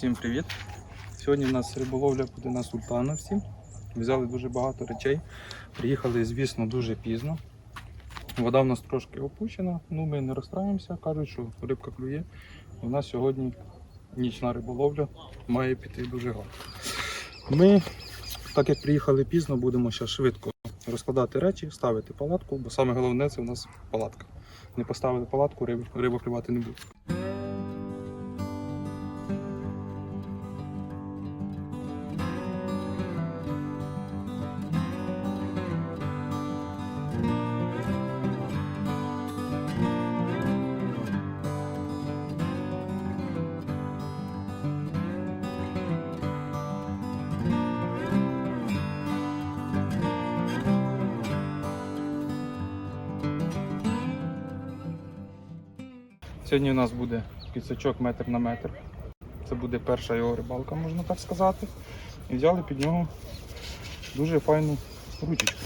Всім привіт! Сьогодні в нас риболовля буде на Султановці. Взяли дуже багато речей. Приїхали, звісно, дуже пізно. Вода в нас трошки опущена, ну ми не розстраємося, кажуть, що рибка клює. У нас сьогодні нічна риболовля має піти дуже гарно. Ми, так як приїхали пізно, будемо зараз швидко розкладати речі, ставити палатку, бо саме головне це у нас палатка. Не поставили палатку, риб, риба клювати не буде. Сьогодні у нас буде підсачок метр на метр. Це буде перша його рибалка, можна так сказати. І взяли під нього дуже файну ручечку.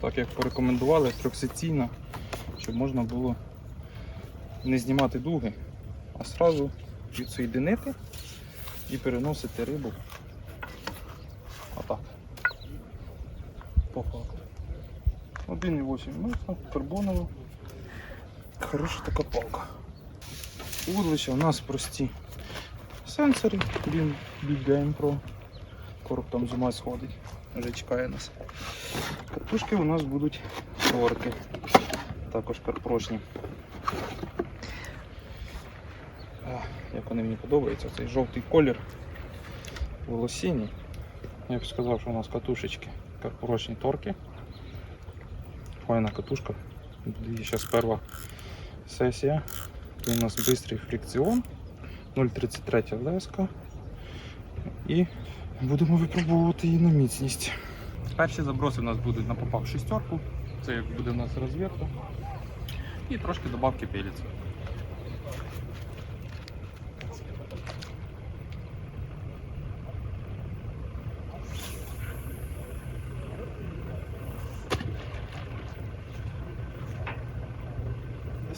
Так як порекомендували, трьохсекційна, щоб можна було не знімати дуги, а одразу відсоєдинити і переносити рибу. Отак. По факту. 1,8 метра, карбонова. Хороша така палка. Вудлища у нас прості сенсори, Big Game Pro. Короб там з сходить, вже чекає нас. Картушки у нас будуть шорки, також карпрошні. Як вони мені подобаються, цей жовтий колір волосінні. Я б сказав, що у нас катушечки, карпрошні торки. Файна катушка. Буде зараз перша сесія. У нас бистрий фрикціон, 0,33 леска. І будемо випробовувати її на міцність. Перші заброси у нас будуть на попав шістерку. Це як буде у нас розвідка. І трошки добавки пеліця.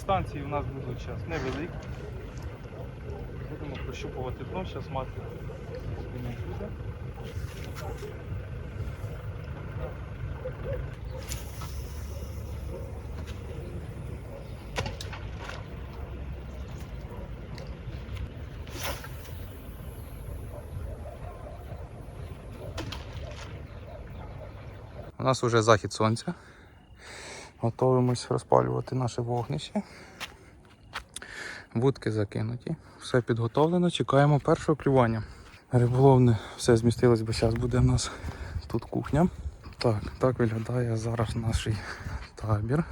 Дистанції у нас будуть зараз невеликі. Будемо прощупувати дно, зараз мати буде. У нас вже захід сонця. Готуємось розпалювати наше вогнище. Вудки закинуті. Все підготовлено, чекаємо першого клювання. Риболовне все змістилось, бо зараз буде у нас тут кухня. Так, так виглядає зараз наш табір.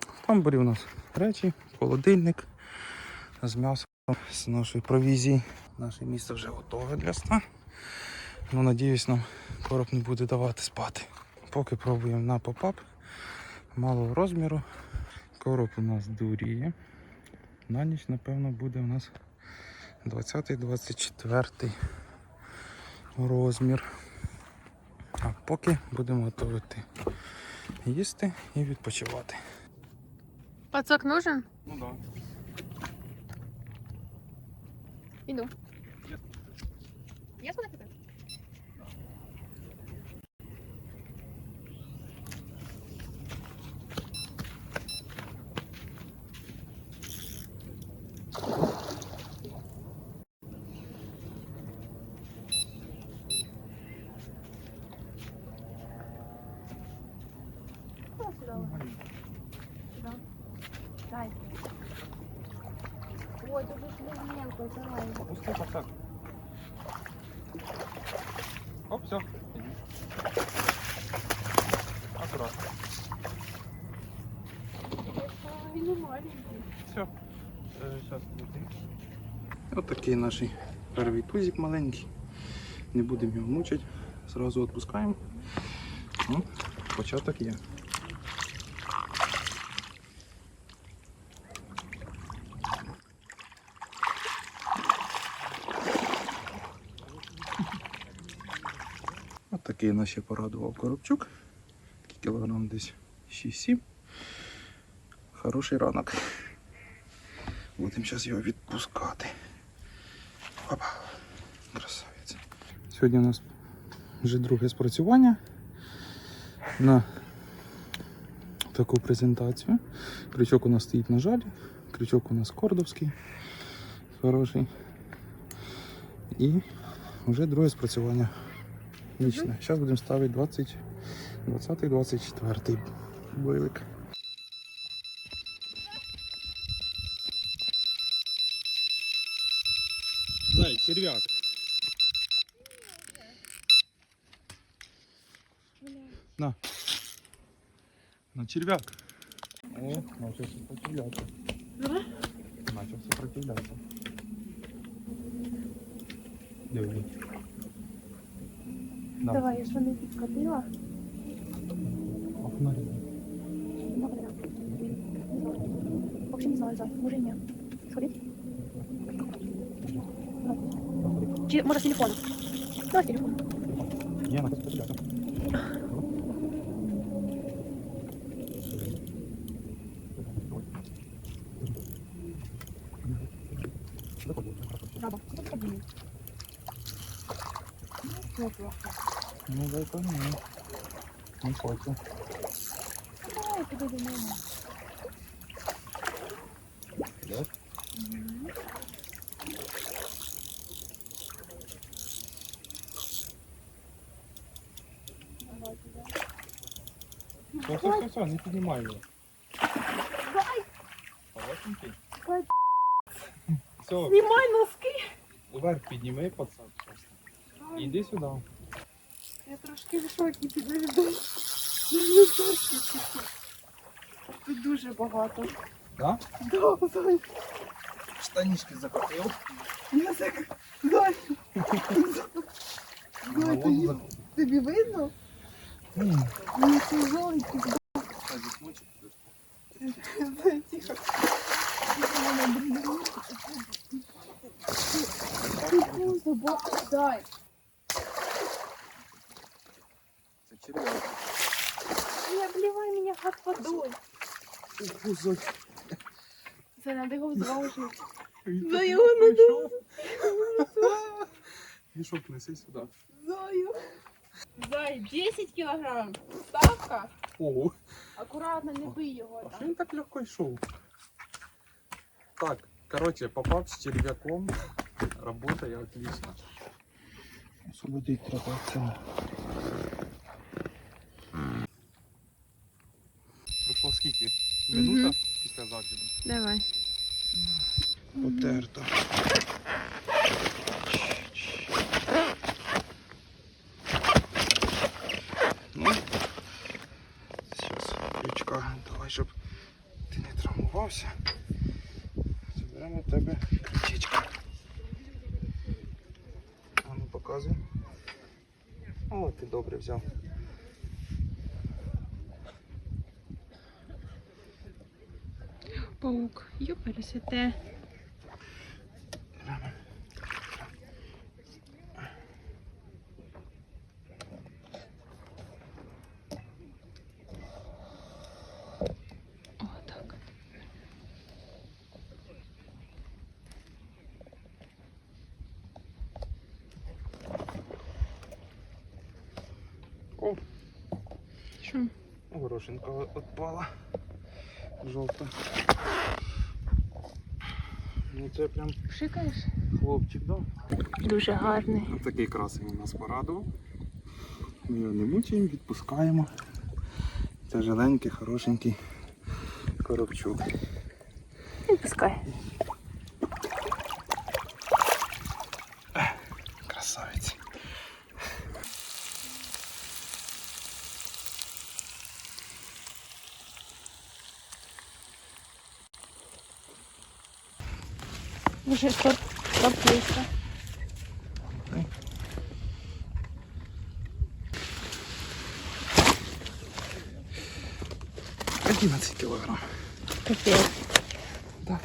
В тамбурі у нас речі, холодильник з м'ясом, з нашої провізії. Наше місце вже готове для сна. Ну, надіюсь, нам короб не буде давати спати. Поки пробуємо на попап малого розміру. Короб у нас дуріє. На ніч, напевно, буде у нас 20-24 розмір. А поки будемо готувати їсти і відпочивати. Пацак нужен? Ну так. Іду. Є сюди кидати? Дай. Ой, тут же тебе мелко, давай. Опусти так. Оп, все. Аккуратно. Все. Ось такий наш перший тузик маленький. Не будемо його мучити. Зразу відпускаємо. Ну, початок є. Такий ще порадував коробчук. Кілограм десь 6-7. Хороший ранок. Будемо зараз його відпускати. Опа. Красавець. Сьогодні у нас вже друге спрацювання на таку презентацію. Крючок у нас стоїть на жалі, крючок у нас кордовський, хороший. І вже друге спрацювання вічне. Зараз будемо ставити 20, 20-24 бойлик. Дай, черв'як. На. На черв'як. О, начал сопротивляться. Начал сопротивляться. Диви. Да. Давай, я що не підкатила. Окно. Добре, да. В общем, не знаю, Зай, може і ні. Сходить? Ну. Чи може з телефону? Давай з телефону. Не, надо Ну, дай по мне. Не хочу. Давай, туди до мене. Да? Давай туди. Все, все, все, все, не піднімай його. Дай, Хорошенький. Ой. Все, знімай носки. вверх підніми, пацан. Іди сюди. Трошки в шокі підведу. Тут дуже багато. Да? Да, Зай. Штанишки закотив. Я так... Зай. Зай, тобі, тобі видно? Мені це зонтик. Зай, тихо. Тихо, вона брудна. Ти забор... Зай. Це черв'як. Не обливай меня как водой. Кузок. Зай, надо його зважити. Да його не Мішок неси сюди. Заю. Зай, 10 килограмм. Ставка. Ого. Аккуратно, не бий його. А там. що він так легко йшов? Так, короче, попав з черв'яком. Работає отлично. Освободить треба Минута після закиду. Давай. Потерто. Ну, зараз ключка, давай, щоб ти не травмувався. Заберемо в тебе ключичка. А ну показуй. О, ти добре взяв. Паук. Так. О, Що? горошинка відпала. Жовта. Ну це прям Пшикаєш? хлопчик, да? Дуже гарний. Ось такий красень у нас порадував. Ми його не мучаємо, відпускаємо. Це жиленький, хорошенький коробчук. Відпускай. Вже стоп. Стоп, 11 кілограм. Капець. Да.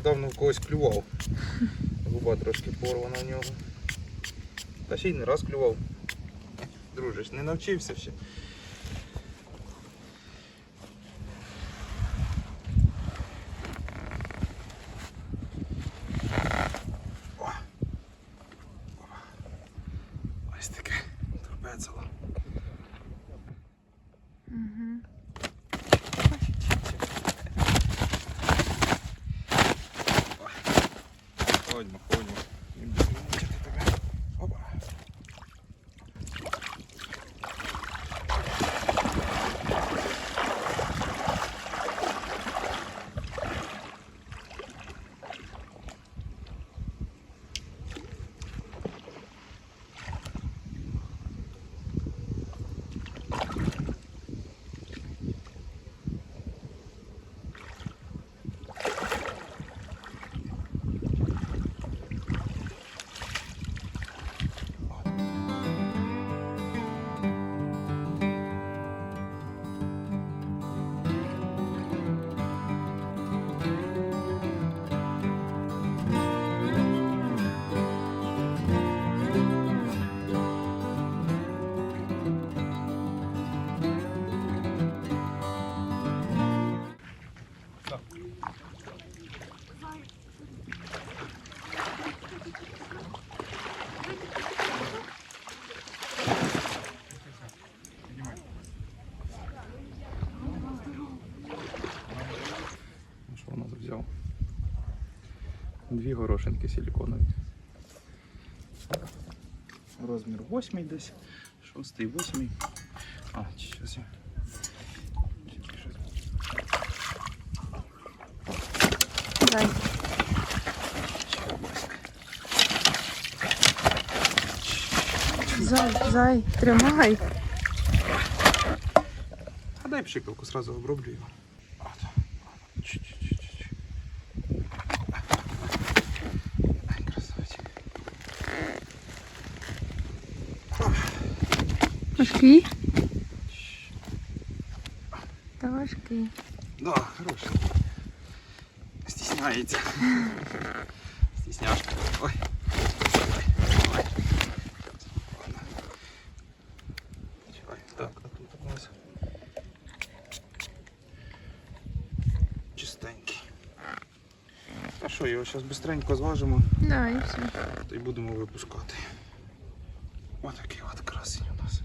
Недавно в когось клював. Губа трошки порвана в нього. Та ще й не раз клював. Дружиш, не навчився ще. Ось таке турбецело. Дві горошинки силіконові. Розмір восьмий десь. Шостий, восьмий. А, щас я. Зай. Зай, зай, тримай. А дай пшикалку, сразу оброблю його. От. Чуть-чуть-чуть. Ай, красавчик. Важкий? Та важкий. Да, хороший. Стесняется. Стесняшка. Ой. Так, а тут у нас чистенький. А що, його зараз быстренько зважимо, Да, і все. й будемо випускати. Отакий от красень у нас.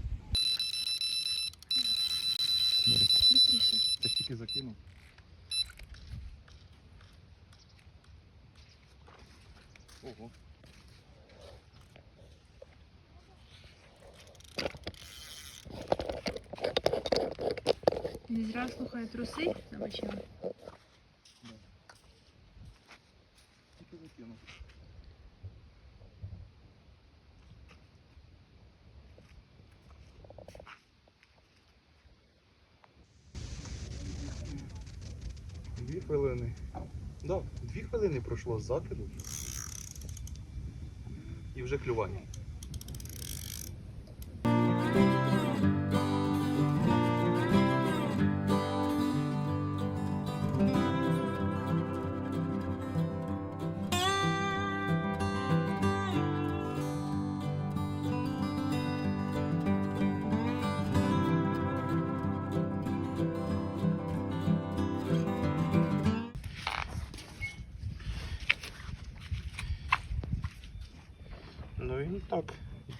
Ти ж тільки закинув. Ого. Слухає труси замочила. Дві хвилини. Да, дві хвилини пройшло з закиду. І вже клювання.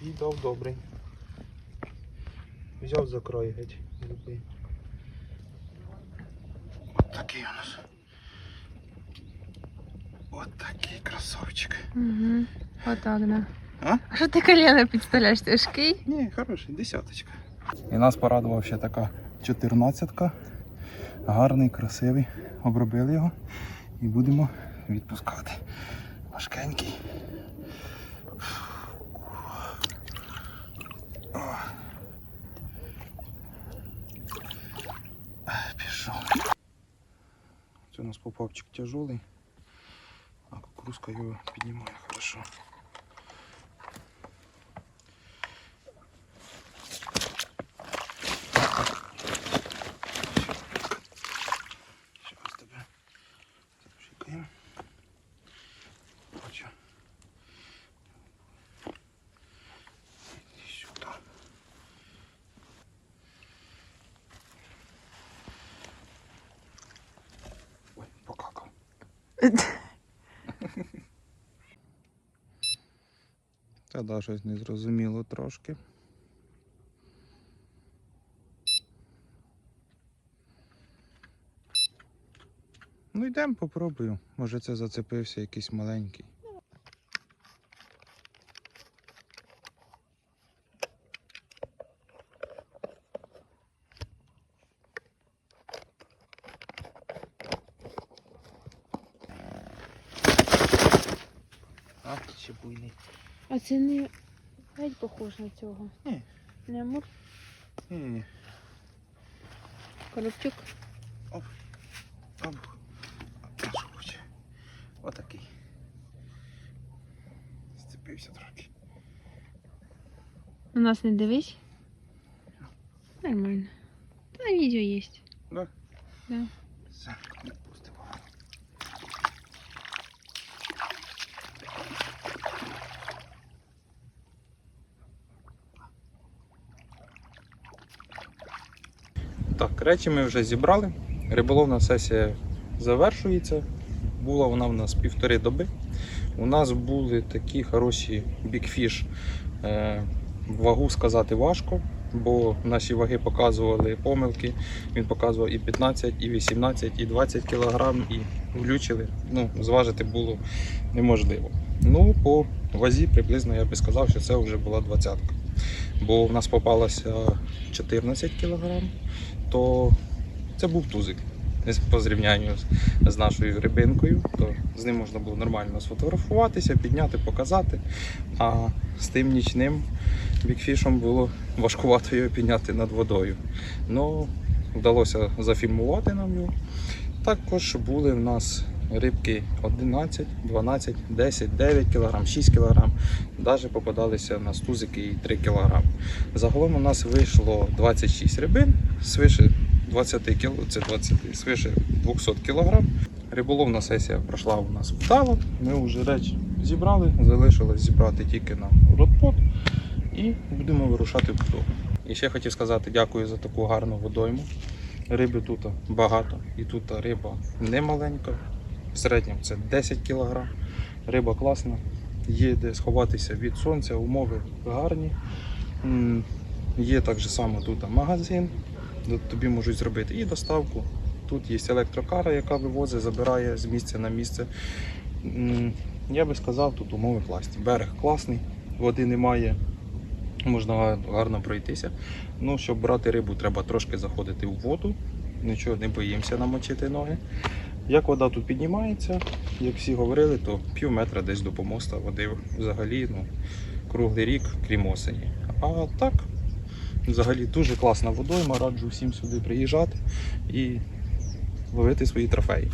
Їй дав добрий. Взяв за край геть. любий. От такий у нас. От такий красавчик. Угу. Отак, да. А? А що ти колено підставляєш? Тяжкий? Ні, хороший, десяточка. І нас порадував ще така чотирнадцятка. Гарний, красивий. Обробили його і будемо відпускати. Важкенький. О. Пішов. Це у нас попавчик тяжелий, а кукурузка його піднімає хорошо. Та да, щось незрозуміло трошки. Ну йдемо, попробую. Може це зацепився якийсь маленький. А, ще. А це не геть похож на цього. Ні. Не амур, Ні-ні-ні. коробчук. Оп. А що хоче? Отакий. Зцепився трошки. У нас не дивись. Нормально. Та відео є. Да? Да. Все, відпустимо. Так, речі ми вже зібрали. Риболовна сесія завершується. Була вона в нас півтори доби. У нас були такі хороші бікфіш. Е, вагу сказати важко, бо наші ваги показували помилки. Він показував і 15, і 18, і 20 кг, і влючили. Ну, зважити було неможливо. Ну, по вазі приблизно я би сказав, що це вже була двадцятка. Бо в нас попалося 14 кг, то це був тузик. По зрівнянню з- нашою рибинкою, то з ним можна було нормально сфотографуватися, підняти, показати. А з тим нічним бікфішом було важкувато його підняти над водою. Ну, вдалося зафільмувати нам його. Також були в нас рибки 11, 12, 10, 9 кг, 6 кг. Навіть попадалися на стузики і 3 кг. Загалом у нас вийшло 26 рибин, свише 20 кг, це 20, свише 200 кг. Риболовна сесія пройшла у нас вдало. Ми вже речі зібрали, залишилось зібрати тільки на родпот і будемо вирушати вдома. І ще хотів сказати дякую за таку гарну водойму. Риби тут багато, і тут риба не маленька. В середньому це 10 кг. Риба класна, є де сховатися від сонця, умови гарні. Є так само тут магазин, тобі можуть зробити і доставку. Тут є електрокара, яка вивозить, забирає з місця на місце. Я би сказав, тут умови класні. Берег класний, води немає, можна гарно пройтися. Ну, щоб брати рибу, треба трошки заходити у воду. Нічого не боїмося намочити ноги. Як вода тут піднімається, як всі говорили, то пів метра десь до помоста води взагалі ну, круглий рік, крім осені. А так, взагалі дуже класна водойма, раджу всім сюди приїжджати і ловити свої трофеї.